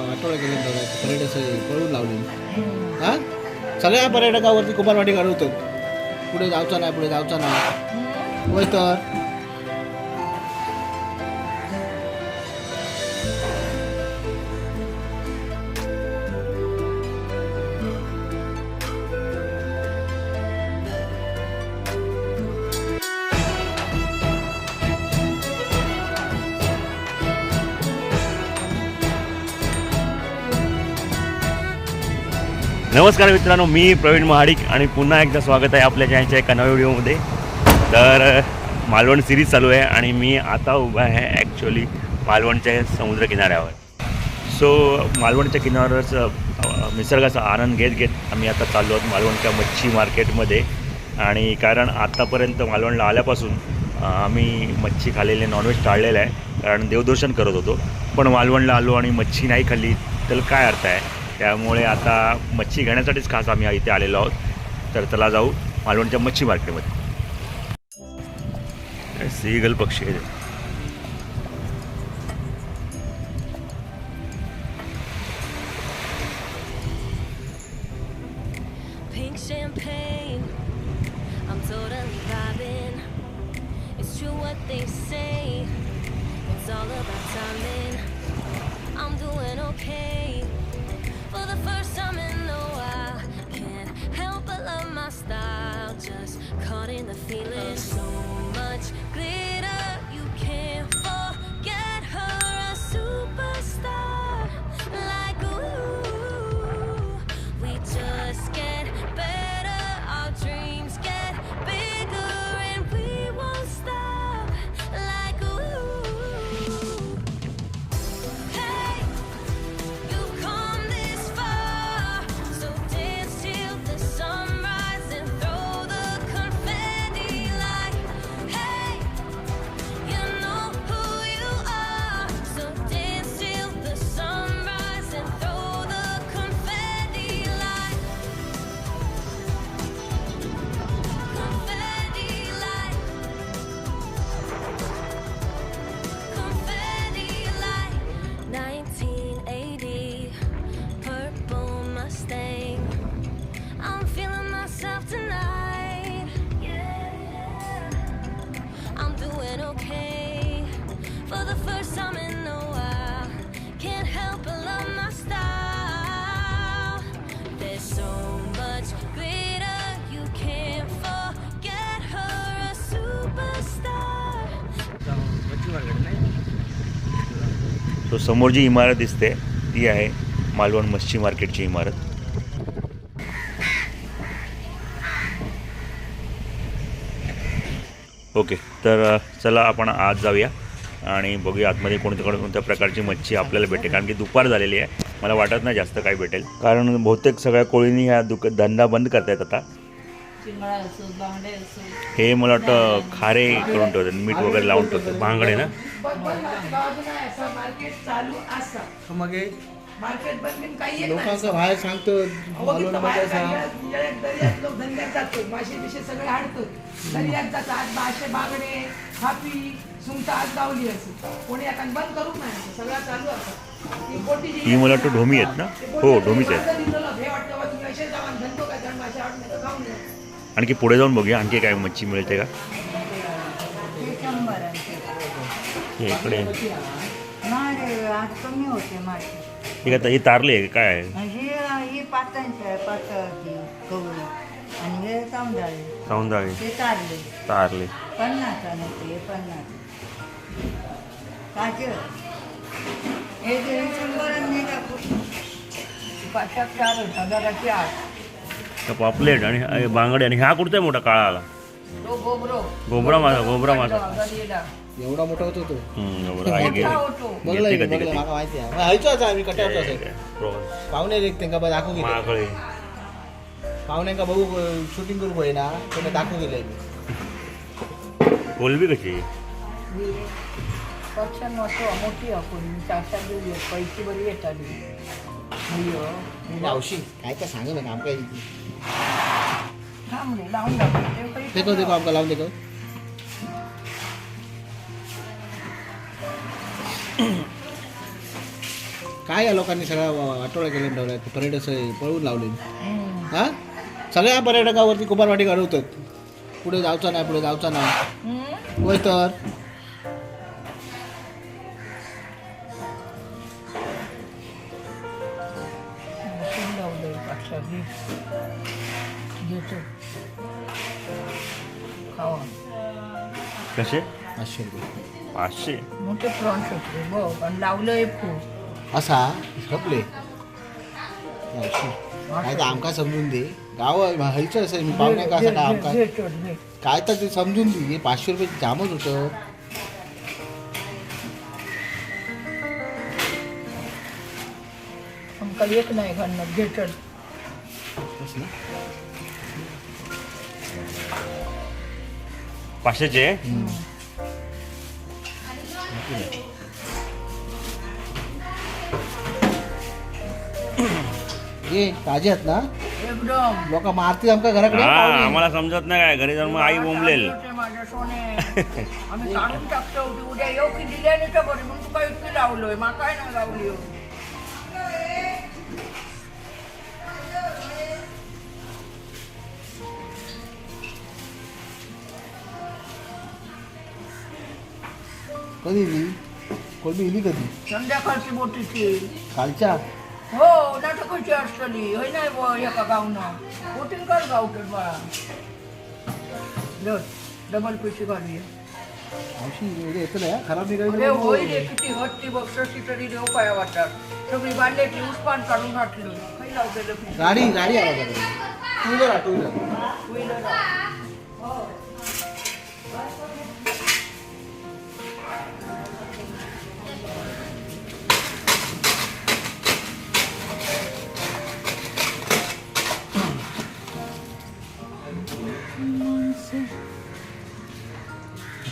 आठवडा गेले पर्यटक सगळे पळून लावले. हा? सगळ्या पर्यटकावरती कुंभारवाडी घालवतो पुढे जावचा नाही पुढे जावचा नाही. होय तर? नमस्कार मित्रांनो मी प्रवीण महाडिक आणि पुन्हा एकदा स्वागत आहे आपल्या चॅनलच्या एका नव्या व्हिडिओमध्ये. तर मालवण सिरीज चालू आहे आणि मी आता उभा आहे ॲक्च्युली मालवणच्या समुद्र किनाऱ्यावर. सो मालवणच्या किनाऱ्यावरच निसर्गाचा आनंद घेत घेत आम्ही आता चाललो आहोत मालवणच्या मच्छी मार्केटमध्ये. आणि कारण आत्तापर्यंत मालवणला आल्यापासून आम्ही मच्छी खाल्लेले नॉनव्हेज टाळलेलं आहे. कारण देवदर्शन करत होतो. पण मालवणला आलो आणि मच्छी नाही खाल्ली तर काय अर्थ आहे? त्यामुळे आता मच्छी घेण्यासाठीच खास आम्ही इथे आलेलो आहोत. तर त्याला जाऊ मालवणच्या मच्छी मार्केटमध्ये. सिगल पक्षी आहे Hey feeling. तो समोर जी इमारत दिसते ती आहे मालवण मच्छी मार्केटची इमारत. ओके तर चला आपण आज जाऊया आणि बघूया आतमध्ये कोणत्या कोणत्या प्रकारची मच्छी आपल्याला भेटेल. कारण की दुपार झालेली आहे. मला वाटत नाही जास्त काही भेटेल. कारण बहुतेक सगळ्या कोळींनी ह्या दुक धंदा बंद करतायत आता. चिंगळा असो बांगडे असो. हे मला वाटतं खारे करून ठेवतात मीठ वगैरे लावून ठेवतात. भांगडे ना? मार्केट चालू असा मग हे मार्केट बंद काही येत नाही. लोकांचं बाहेर सांगतो बघितलं बाहेर सांग बागडे ही मला वाटतं ढोमी आहेत ना? हो, असं ढोमीच आहेत. आणखी पुढे जाऊन बघूया. आणखी काय मच्छी मिळते का? हे इकडे. नाही आज कमी होते हे आता ही तारली आहे काय आहे? म्हणजे ही पातांची आहे पाताची आणि हे पन्नास आणि ते पन्नास काचे हे जे शंभर नाही का पाचशे चार हजाराची आठ पॉपलेट आणि हे बांगडे आणि हा कुठचा मोठा काळा आला तो गोबरो. गोबरा माझा गोबरा माझा. एवढा मोठा होतो तो. गोबरा. आहे मोठा गे- होतो. बघला घेते कधी कधी माहिती आहे. हायचो आता आम्ही असेल प्रॉन्स, पाहुणे रे त्यांना बघ दाखवू गेले. पाहुण्यांका बघू शूटिंग करू होय ना त्यांना दाखवू गेले. कोलबी कशी? पक्ष मोठो आपण पैसे बरी येताली मावशी काय तर सांग ना आमका लावून देखो देखो आपका लाभ देखो। काय या लोकांनी सगळा आठवडा केल्या ठेवलाय पर्यटक पळवून लावले. हा? सगळ्या पर्यटकावरती कुंभारवाडी घडवतात पुढे जाऊचा नाही पुढे जाऊचा नाही. होय तर? कसे? पाचशे रुपये. पाचशे? मोठे प्रॉन्स होते बघ आणि लावलंय फूल. असा? खपले. काय तर आमका समजून दे. गाव हयचं असेल मी पाहुण्या का असं काय आमका? काय तर ते समजून दे. हे पाचशे रुपये जामच होतं. आमका एक नाही घालणं भेटल बस ना. पाचशेचे ये ताजे आहेत ना एकदम लोक मारतील आमच्या घराकडे हा पाहुणे. आम्हाला समजत नाही काय घरी जाऊन मग आई बोंबलेल होते माझ्या सोने आम्ही काढून टाकतो होती उद्या येऊ की दिल्याने तर बरी म्हणून तुका इतकी लावलोय मा काय नाही लावली हो. कधी इली कोलबी इली कधी? संध्याकाळची बोटीची कालच्या? हो नाटकाची असतली होय नाही बुवा एका गावनं. बोटीन कर गावठत बाळा डबल पिशी घालूया. हा. खराब अरे निघाली होय रे किती हत्ती बक्षी तरी देव पाया वाटतात. सगळी बांधल्याची उसपान काढून घातलं. काही लावलेलं पिशी गाडी गाडी आवाज टू व्हीलर टू व्हीलर. होईल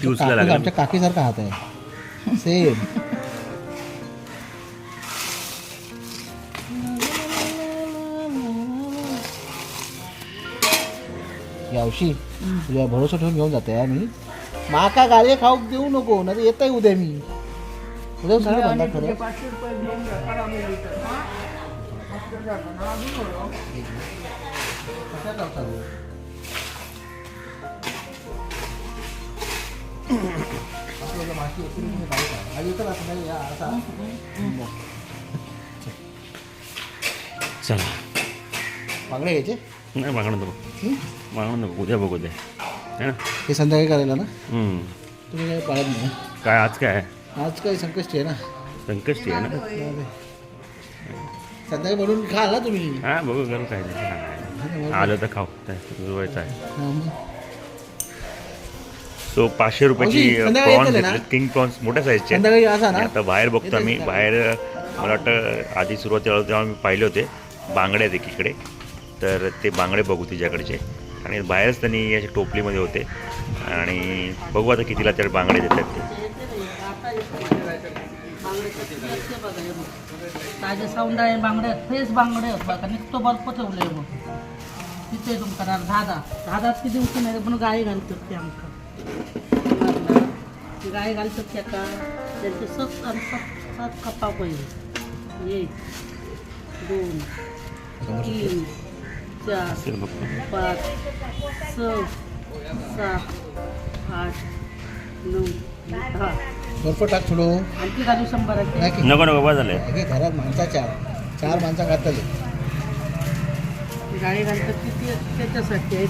ती लागली. आमच्या काकीसारखा हात आहे. सेम यावशी तुझ्या भरोसा ठेवून घेऊन जाते हा मी. माका गाळे खाऊ देऊ नको ना येत उद्या मी. उद्या सगळं बंद खरं रुपये आपल्याला तुम्ही? हा येतो असा. चला. बांगडे घ्यायचे? नाही मागणं नको? मागणं नको उद्या बघू है ना? हे संध्याकाळी करायला ना? हम्म. तुम्ही काही पाळत नाही? काय आज काय? आहे आज काही संकष्टी आहे ना? संकष्टी आहे ना? संध्याकाळी बनवून खाल ना तुम्ही. हा बघू करू काय नाही. आलं तर खाऊ. काय जुळवायचं आहे. हा, मग. सो पाचशे रुपयाची प्रॉन्स येतले ना? घेतले किंग प्रॉन्स मोठ्या साईजचे संध्याकाळी असा ना? आता बाहेर बघतो आम्ही. बाहेर मला वाटतं आधी सुरुवातीला तेव्हा मी पाहिले होते बांगडे आहेत एकीकडे तर ते बांगडे बघू तिच्याकडचे. आणि बाहेरच त्यांनी अशा टोपलीमध्ये होते. आणि बघू आता कितीला त्या बांगडे देतात ते. ताजे बांगडे फ्रेश बांगडे आहेत बघा निघतो बर्फ ठेवले मग तिथे तुमका धादा. धादात किती नाही पण गाय घालतात ते आमकां गाय घालतात त्याका त्यांचे सत आणि सात सात कपा पहिले एक दोन तीन चार. पाच स सात आठ नऊ दहा. बर्फ टाक थोडं. आणखी घालू शंभराचे? नको नको बस झालंय. अगे घरात माणसा चार. चार माणसं घातले गाडी घालतात की ते त्याच्यासाठी आहे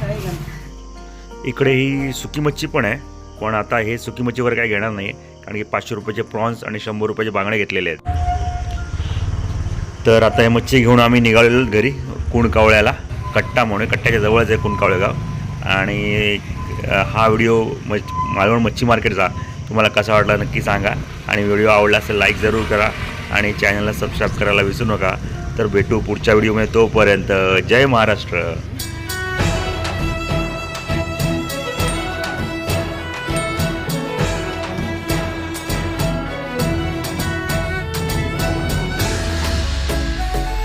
गाडी घालतात. इकडे ही सुकी मच्छी पण आहे. पण आता हे सुकी मच्छीवर काय घेणार नाही कारण की पाचशे रुपयाचे प्रॉन्स आणि शंभर रुपयाचे बांगडे घेतलेले आहेत. तर आता हे मच्छी घेऊन आम्ही निघालेलो घरी कुणकावळ्याला. कट्टा म्हणून कट्ट्याच्या जवळच आहे कुणकावळे गाव. आणि हा व्हिडिओ मच मालवण मच्छी मार्केटचा. तुम्हाला कसा वाटला नक्की सांगा. आणि व्हिडिओ आवडला असेल लाईक जरूर करा. आणि चॅनलला सबस्क्राईब करायला विसरू नका. तर भेटू पुढच्या व्हिडिओमध्ये तोपर्यंत जय महाराष्ट्र.